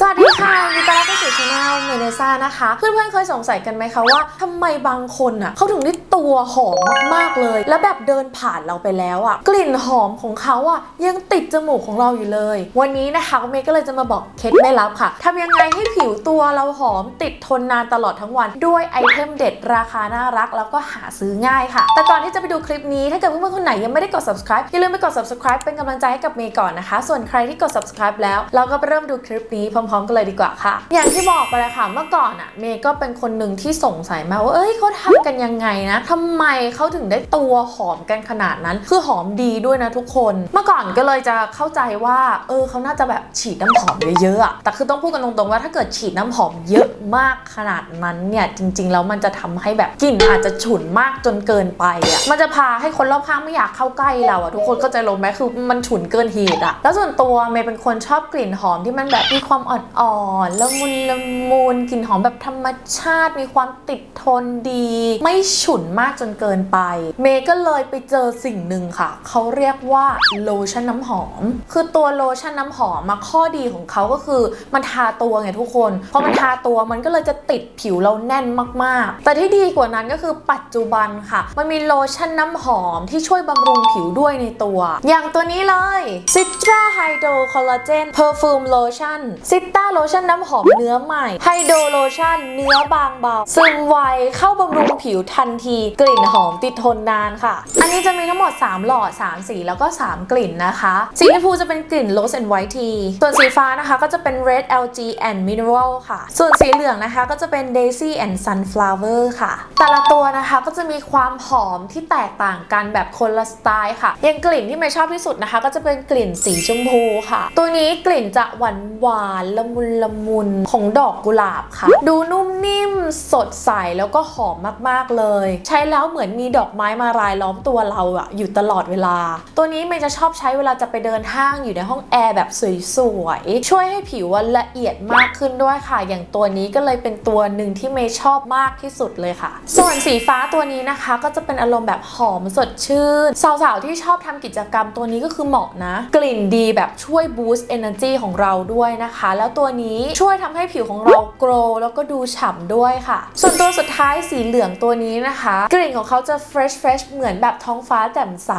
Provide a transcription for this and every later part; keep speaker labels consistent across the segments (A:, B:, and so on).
A: สวัสดีค่ะยินดีต้อนรับเข้าสู่ช anel เมเนซ่านะคะ เพื่อนๆ เคยสงสัยกันไหมคะว่าทำไมบางคนอะเขาถึงได้ตัวหอมมากๆเลย แล้วแบบเดินผ่านเราไปแล้วอะ กลิ่นหอมของเขาอะยังติดจมูกของเราอยู่เลย วันนี้นะคะเมย์ก็เลยจะมาบอกเคล็ดไม่ลับค่ะทำยังไงให้ผิวตัวเราหอมติดทนนานตลอดทั้งวัน ด้วยไอเทมเด็ดราคาน่ารัก แล้วก็หาซื้อง่ายค่ะ แต่ก่อนที่จะไปดูคลิปนี้ถ้าเกิดเพื่อนๆคนไหนยังไม่ได้กด subscribe อย่าลืมไปกด subscribe เป็นกำลังใจให้กับเมย์ก่อนนะคะ ส่วนใครที่กด subscribe แล้วเราก็ไปเริ่มดูคลิปนี้พร้อม ๆ กันเลยดีกว่าค่ะ อย่างที่บอกไปเลยค่ะเมื่อก่อนอะเมย์ก็เป็นคนหนึ่งที่สงสัยมากว่าเอ้ยเขาทำกันยังไงนะทำไมเขาถึงได้ตัวหอมกันขนาดนั้น คือหอมดีด้วยนะทุกคน เมื่อก่อนก็เลยจะเข้าใจว่า เออเขาน่าจะแบบฉีดน้ำหอมเยอะๆอะแต่คือต้องพูดกันตรงๆว่าถ้าเกิดฉีดน้ำหอมเยอะมากขนาดนั้นเนี่ยจริง ๆ แล้วมันจะทำให้แบบกลิ่นอาจจะฉุนมากจนเกินไปอะมันจะพาให้คนรอบข้างไม่อยากเข้าใกล้เราอะทุกคนก็จะลงไหมคือมันฉุนเกินเหตุอะแล้วส่วนตัวเมย์เป็นคนชอบกลิ่นหอมที่มันแบบมีความอ่อนๆละมุนละมุนกลิ่นหอมแบบธรรมชาติมีความติดทนดี ไม่ฉุนมากจนเกินไป เมย์ก็เลยไปเจอสิ่งหนึ่งค่ะ เขาเรียกว่าโลชั่นน้ำหอม คือตัวโลชั่นน้ำหอมมาข้อดีของเขาก็คือมันทาตัวไงทุกคนพอมันทาตัวมันก็เลยจะติดผิวเราแน่นมากๆ แต่ที่ดีกว่านั้นก็คือปัจจุบันค่ะ มันมีโลชั่นน้ำหอมที่ช่วยบำรุงผิวด้วยในตัว อย่างตัวนี้เลย Citra Hydro Collagen Perfume Lotion Citra Lotion น้ำหอมเนื้อใหม่ Hydro Lotion เนื้อบางเบาซึมไวเข้าบำรุงผิวทันที กลิ่นหอมติดทนนานค่ะ อันนี้จะมีทั้งหมด 3 หลอด 3 สีแล้วก็ 3 กลิ่นนะคะ สีชมพูจะเป็นกลิ่น Rose and White Tea ส่วนสีฟ้านะคะก็จะเป็น Red LG and Mineral ค่ะ ส่วนสีเหลืองนะคะก็จะเป็น Daisy and Sunflower ค่ะ แต่ละตัวนะคะก็จะมีความหอมที่แตกต่างกันแบบคนละสไตล์ค่ะ อย่างกลิ่นที่ไม่ชอบที่สุดนะคะ ก็จะเป็นกลิ่นสีชมพูค่ะ ตัวนี้กลิ่นจะหวานหวานๆละมุนละมุนของดอกกุหลาบค่ะ ดูนุ่มนิ่มสดใสแล้วก็หอมมากๆเลย ใช้แล้วเหมือนมีดอกไม้มารายล้อมตัวเราอะอยู่ตลอดเวลา ตัวนี้เมย์จะชอบใช้เวลาจะไปเดินห้างอยู่ในห้องแอร์แบบสวยๆช่วยให้ผิวละเอียดมากขึ้นด้วยค่ะ อย่างตัวนี้ก็เลยเป็นตัวหนึ่งที่เมย์ชอบมากที่สุดเลยค่ะ ส่วนสีฟ้าตัวนี้นะคะ ก็จะเป็นอารมณ์แบบหอมสดชื่นสาวๆที่ชอบทำกิจกรรมตัวนี้ก็คือเหมาะนะ กลิ่นดีแบบช่วยบูสต์ energy ของเราด้วยนะคะแล้วตัวนี้ช่วยทำให้ผิวของเราโกลแล้วก็ดูฉ่ำด้วยค่ะ ส่วนตัวสุดท้ายสีเหลืองตัวนี้นะคะกลิ่นของเขาจะ fresh fresh เหมือนแบบท้องฟ้าแจ่มใส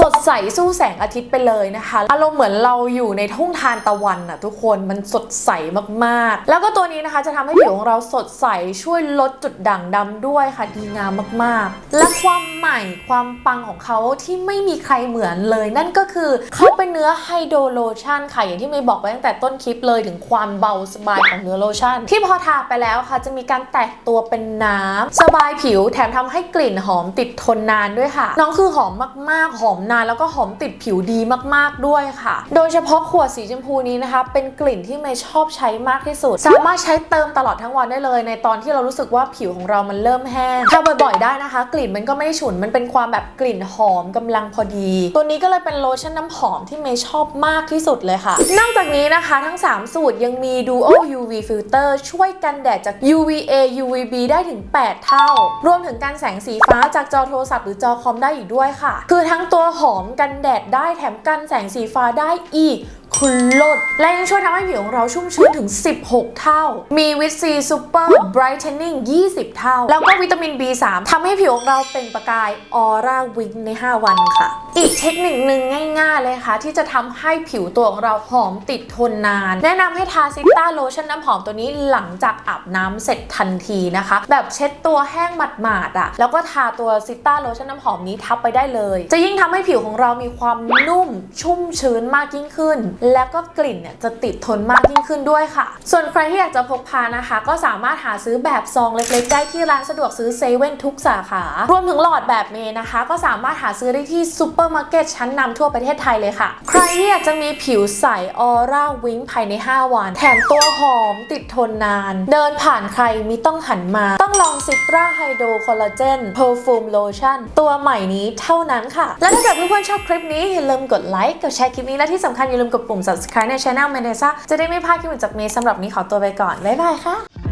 A: สดใสสู้แสงอาทิตย์ไปเลยนะคะ อารมณ์เหมือนเราอยู่ในทุ่งทานตะวันอะทุกคนมันสดใสมากๆ แล้วก็ตัวนี้นะคะจะทำให้ผิวของเราสดใสช่วยลดจุดด่างดำด้วยค่ะดีงามมากๆ และความใหม่ความปังของเขาที่ไม่มีใครเหมือนเลย นั่นก็คือเขาเป็นเนื้อไฮโดรโลชั่นค่ะอย่างที่เมย์บอกไปตั้งแต่ต้นคลิปเลยถึงความเบาสบายของเนื้อโลชั่น ที่พอทาไปแล้วค่ะ จะมีการแตกตัวเป็นน้ำสบายผิวแถมทำให้กลิ่นหอมติดทนนานด้วยค่ะ น้องคือหอมมากๆ หอมนานแล้วก็หอมติดผิวดีมากๆด้วยค่ะ โดยเฉพาะขวดสีชมพูนี้นะคะ เป็นกลิ่นที่เมย์ชอบใช้มากที่สุด สามารถใช้เติมตลอดทั้งวันได้เลย ในตอนที่เรารู้สึกว่าผิวของเรามันเริ่มแห้งทาบ่อยๆได้นะคะ กลิ่นมันก็ไม่ฉุนมันเป็นความแบบกลิ่นหอมกำลังพอดี ตัวนี้ก็เลยเป็นโลชั่นน้ำหอมที่เมย์ชอบมากที่สุดเลยค่ะ นอกจากนี้นะคะทั้ง 3สูตรยังมี Duo UV Filter ช่วยกันแดดจาก UVA UVB ได้ถึง 8 เท่า รวมถึงการแสงสีฟ้าจากจอโทรศัพท์หรือจอคอมได้อีกด้วยค่ะ คือทั้งตัวหอมกันแดดได้แถมกันแสงสีฟ้าได้อีกคุณลด และยังช่วยทำให้ผิวของเราชุ่มชื้นถึง 16 เท่า มีวิตซีซูเปอร์ไบรท์เทนนิ่ง20 เท่า แล้วก็วิตามิน B3 ทำให้ผิวของเราเปล่งประกายออร่าวิงใน 5 วันค่ะ อีกเทคนิคหนึ่งง่ายๆเลยค่ะ ที่จะทำให้ผิวตัวของเราหอมติดทนนาน แนะนำให้ทาซิต้าโลชั่นน้ำหอมตัวนี้หลังจากอาบน้ำเสร็จทันทีนะคะ แบบเช็ดตัวแห้งหมาดๆอะแล้วก็ทาตัวซิต้าโลชั่นน้ำหอมนี้ทับไปได้เลย จะยิ่งทำให้ผิวของเรามีความนุ่มชุ่มชื้นมากยิ่งขึ้น แล้วก็กลิ่นเนี่ยจะติดทนมากยิ่งขึ้นด้วยค่ะ ส่วนใครที่อยากจะพกพานะคะ ก็สามารถหาซื้อแบบซองเล็กๆได้ที่ร้านสะดวกซื้อเซเว่นทุกสาขารวมถึงหลอดแบบเมย์นะคะ ก็สามารถหาซื้อได้ที่ซูเปอร์มาร์เก็ตชั้นนำทั่วประเทศไทยเลยค่ะ ใครที่อยากจะมีผิวใสออร่าวิงภายใน 5 วัน แถมตัวหอมติดทนนาน เดินผ่านใครมีต้องหันมา ต้องลองซิตราไฮโดรคอลลาเจนเพอร์ฟูมโลชั่นตัวใหม่นี้เท่านั้นค่ะ และถ้าเกิดเพื่อนๆชอบคลิปนี้อย่าลืมกดไลค์กดแชร์คลิปนี้และที่สำคัญอย่าลืมกดปุ่ม subscribe ใน channel เมเซ่าจะได้ไม่พลาดคลิปใหม่จากเมย์สำหรับนี้ขอตัวไปก่อนบ๊ายบายค่ะ